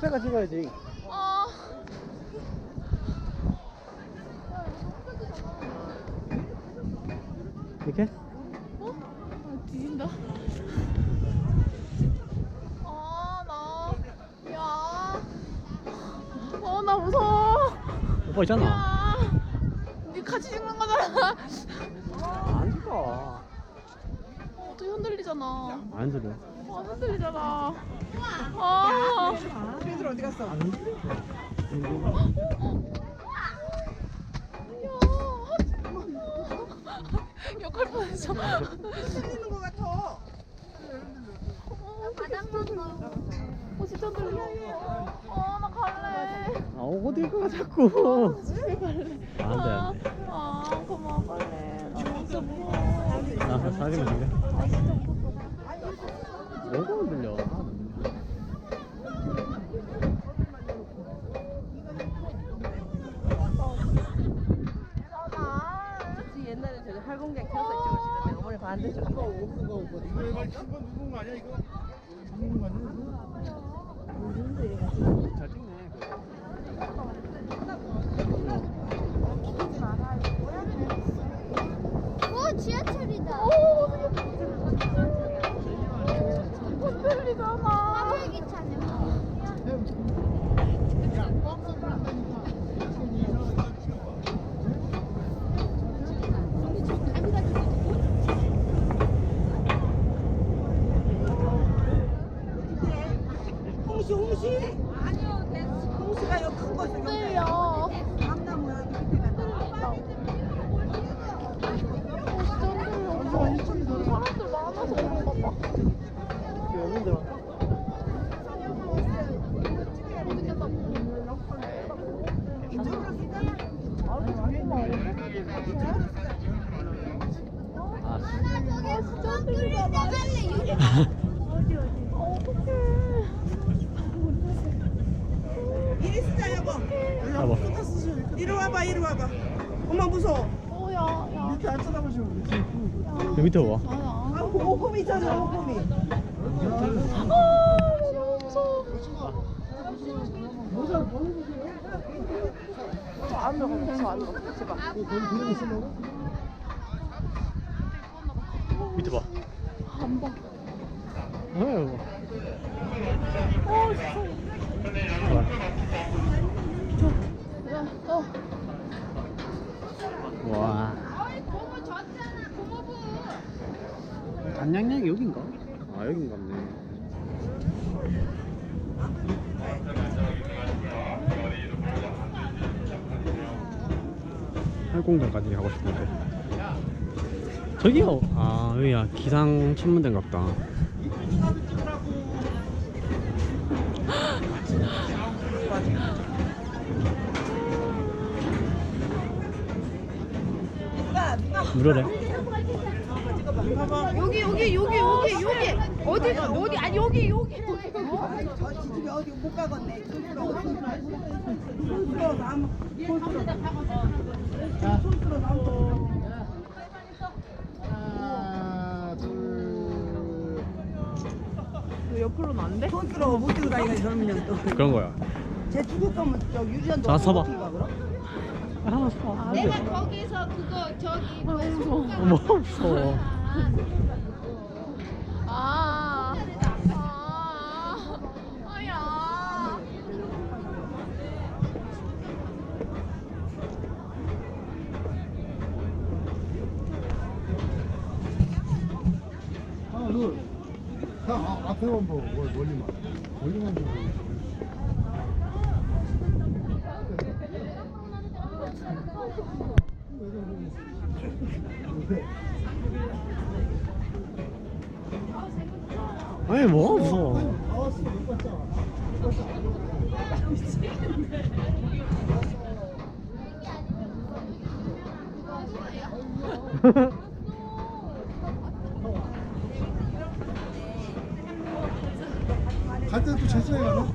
내가 찍어야지. 아. 이렇게? 어? 아, 뒤진다. 아, 나. 야. 어, 나 무서워. 오빠 있잖아. 야. 니 같이 찍는 거잖아. 안 찍어. 어, 또 흔들리잖아. 안 들려. 아, 흔들리잖아. 아. 얘들 어디 갔어? 야. 역할 뻔했어. 흔들리는 거 같아. 어, 진짜 흔들려. 어, 나 갈래. 아, 어딜 가, 자꾸. 집에 갈래. 안 돼, 안 돼. 아, 고마워, 갈래. 나 진짜 무서워. 아, 사진만 찍래. 나 진짜 무서워. 뭐가 흔들려? 하나도 안 흔들려. 그치, 옛날에 저기 활공장 켜서 찍으시는데 어머니 반대쪽. 잘 찍네. 오 지하철이다. 흔들리잖아. 화물기차네. 홍시 홍시? 아니요, 홍시가 여기 큰 거죠. 흔들려. 감나무야 밑에 갔다. 사람들 많아서 그런가 봐. 너무 힘들어. 아, 나 저기 돈 끓일 때 할래. 유리. 이리 쓰자 여보. 여보. 이리 와봐 이리 와봐. 엄마 무서워. 밑에 안 쳐다보시면 그렇지. 저 밑에 봐. 아야. 아 오금이 있잖아 오금이. 무서워. 안 안 들어가. 제발. 밑에 봐. 안 봐. 아유. 어, 진짜. 야, 어. 와. 안양역이 여긴가? 아, 여긴 같네. 활공장까지 가고 싶은데. 저기요. 아, 여기야. 기상 천문대인가 보다. 무료래. 여기 여기 여기 여기 여기 어디 어디 아니 여기 여기. 저 지집에 어디 못 가겠네. 손으로 손으로 나무 손으로 손으로 나무. 하나, 둘. 옆으로는 안 돼? 손으로 못 들고 다니는 젊은 또. 그런 거야. 제 죽을 거면 저 유리한도 자, 서봐. 그럼? 하나 사. 내가 거기서 그거 저기 아, 무서워. 어머, 무서워. 아. 아. 아야. 하나 둘. 자 아, 앞에만 보고 멀- 멀리만. 멀리만 보고. 아니, 뭐가 무서워. 갈 때도 천천히 가나?